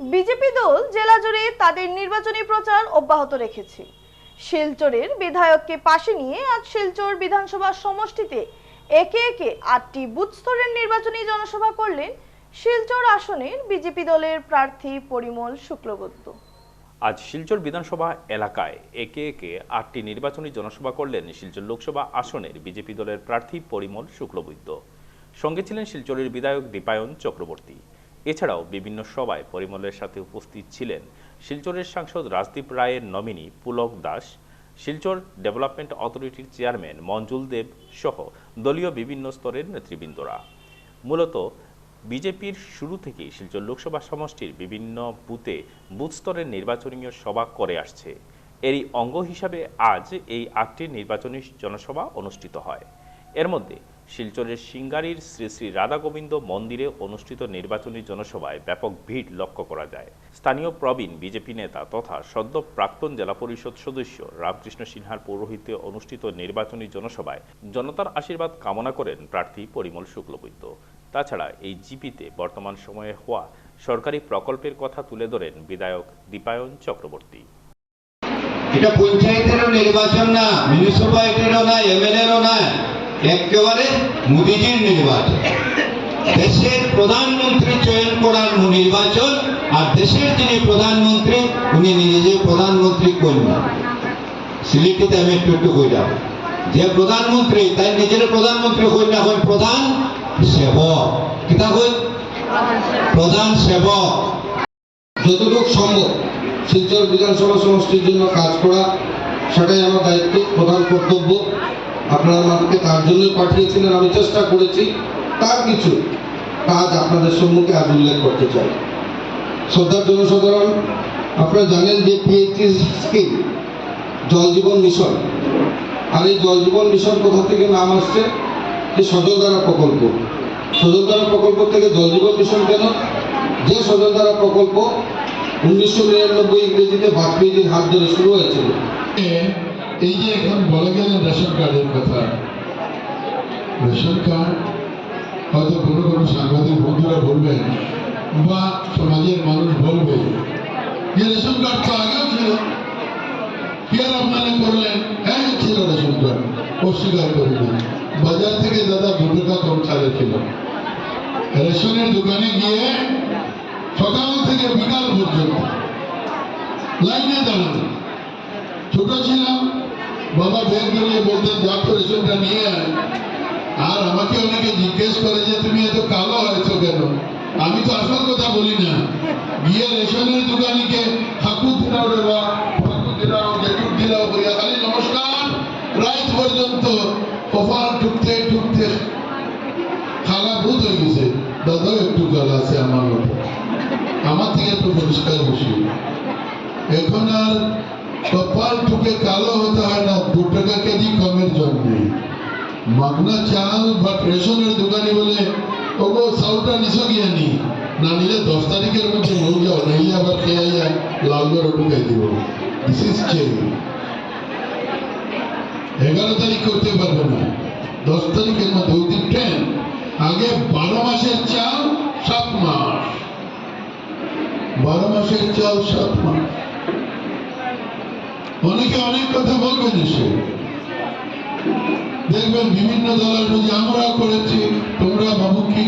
BJP দল জেলা জুড়ে তাদের নির্বাচনী প্রচার অব্যাহত রেখেছে। শিলচরের বিধায়ককে পাশে নিয়ে আজ শিলচর বিধানসভা সমষ্টিতে একে একে আটটি বুথ স্তরের নির্বাচনী জনসভা করলেন শিলচর আসনের বিজেপি দলের প্রার্থী পরিমল শুক্লবৈদ্য। আজ শিলচর বিধানসভা এলাকায় একে একে আটটি নির্বাচনী জনসভা করলেন শিলচর লোকসভা আসনের বিজেপি দলের প্রার্থী পরিমল শুক্লবৈদ্য। সঙ্গে ছিলেন শিলচরের বিধায়ক দীপায়ন চক্রবর্তী। এছাড়াও বিভিন্ন সভায় পরিমলের সাথে উপস্থিত ছিলেন শিলচরের সাংসদ রাজদীপ রায়ের নমিনি পুলক দাস, শিলচর ডেভেলপমেন্ট অথরিটির চেয়ারম্যান মঞ্জুল দেব সহ দলীয় বিভিন্ন স্তরের নেতৃবৃন্দরা। মূলত বিজেপির শুরু থেকেই শিলচর লোকসভা সমষ্টির বিভিন্ন বুথে বুথ স্তরের নির্বাচনীয় সভা করে আসছে। এরই অঙ্গ হিসাবে আজ এই আটটি নির্বাচনী জনসভা অনুষ্ঠিত হয়। এর মধ্যে শিলচরের সিঙ্গারির শ্রী শ্রী রাধাগোবিন্দ মন্দিরে অনুষ্ঠিত নির্বাচনী জনসভায় ব্যাপক ভিড় লক্ষ্য করা যায়। স্থানীয় প্রবীণ বিজেপি নেতা তথা সদ্য প্রাক্তন জেলা পরিষদ সদস্য রামকৃষ্ণ সিনহার পৌরোহিত্যে অনুষ্ঠিত নির্বাচনী জনসভায় জনতার আশীর্বাদ কামনা করেন প্রার্থী পরিমল শুক্লবৈদ্য। তাছাড়া এই জিপিতে বর্তমান সময়ে হওয়া সরকারি প্রকল্পের কথা তুলে ধরেন বিধায়ক দীপায়ন চক্রবর্তী। এটা পঞ্চায়েতেরও নির্বাচন না মিউনিসিপালিটিরও না, এমএলএরও না। একেবারে মোদিজির নির্বাচন। দেশের প্রধানমন্ত্রী চয়ন করার নির্বাচন আর দেশের যিনি প্রধানমন্ত্রী, উনি নিজে প্রধানমন্ত্রী কন্যা। সিলেটিতে আমি একটু একটু কইলাম যে প্রধানমন্ত্রী, তাই নিজের প্রধানমন্ত্রী কন্যা হন প্রধান সেবক। কিতা কই প্রধান সেবক। যতটুকু সম্ভব শিলচর বিধানসভা সমষ্টির জন্য কাজ করা, সেটাই আমার দায়িত্ব, প্রধান কর্তব্য। আপনারা আমাকে তার জন্যই পাঠিয়েছিলেন, আমি চেষ্টা করেছি। তার কিছু কাজ আপনাদের সম্মুখে আজ উল্লেখ করতে চাই। শ্রদ্ধার জনসাধারণ, আপনারা জানেন যে পিএইচি স্কিম জল জীবন মিশন, আর এই জল জীবন মিশন কোথা থেকে নাম আসছে? যে সজলধারা প্রকল্প। সজলধারা প্রকল্প থেকে জল জীবন মিশন কেন? যে সজলধারা প্রকল্প উনিশশো নিরানব্বই ইংরেজিতে বাজপেয়ীজির হাত ধরে শুরু হয়েছিল। এই যে এখন বলে গেলেন রেশন কার্ডের কথা রেশন কার্ড হয়তো কোনো কোনো সাংবাদিক বন্ধুরা বলবেন, বা সমাজের মানুষ বলবে যে রেশন কার্ড তো আগেও ছিল। আর আপনারা করলেন? হ্যাঁ ছিল রেশন কার্ড অস্বীকার করিনি বাজার থেকে দাদা দু কম চালে ছিল। রেশনের দোকানে গিয়ে সকাল থেকে বিকাল পর্যন্ত লাইনে দাঁড়ানো। ছোট ছিলাম বাবা বের করলে বলতেন যা তো নিয়ে আয়। আর আমাকে অনেকে জিজ্ঞেস করে যে, তুমি এত কালো হয়েছো কেন? আমি তো আসল কথা বলি না। গিয়ে রেশনের দোকানিকে, ঠাকুর দিলাও রে বা দিলাও জেঠুর দিলাও বলিয়া খালি নমস্কার। রাত পর্যন্ত কপাল টুকতে টুকতে খালা ভূত হয়ে গেছে। দাদাও একটু জল আছে আমার মতো। আমার থেকে একটু পরিষ্কার বসি এখন আর কপাল ঠুকে কালো মাগনা চাল বা রেশনের দোকানে বলে, ওগো সাউটা নিছো গিয়া নি না নিলে দশ তারিখের মধ্যে রোজ যাও, নাইলে আবার খেয়ে যায় লালগড় ঢুকাই দিব। দিস ইজ চেঞ্জ এগারো তারিখ করতে পারবে না। দশ তারিখের মধ্যে উইদিন টেন আগে বারো মাসের চাল, সাত মাস। বারো মাসের চাল, সাত মাস। অনেকে অনেক কথা বলবেন এসে। দেখবেন বিভিন্ন দলের মধ্যে আমরা করেছি। তোমরা বাবু কি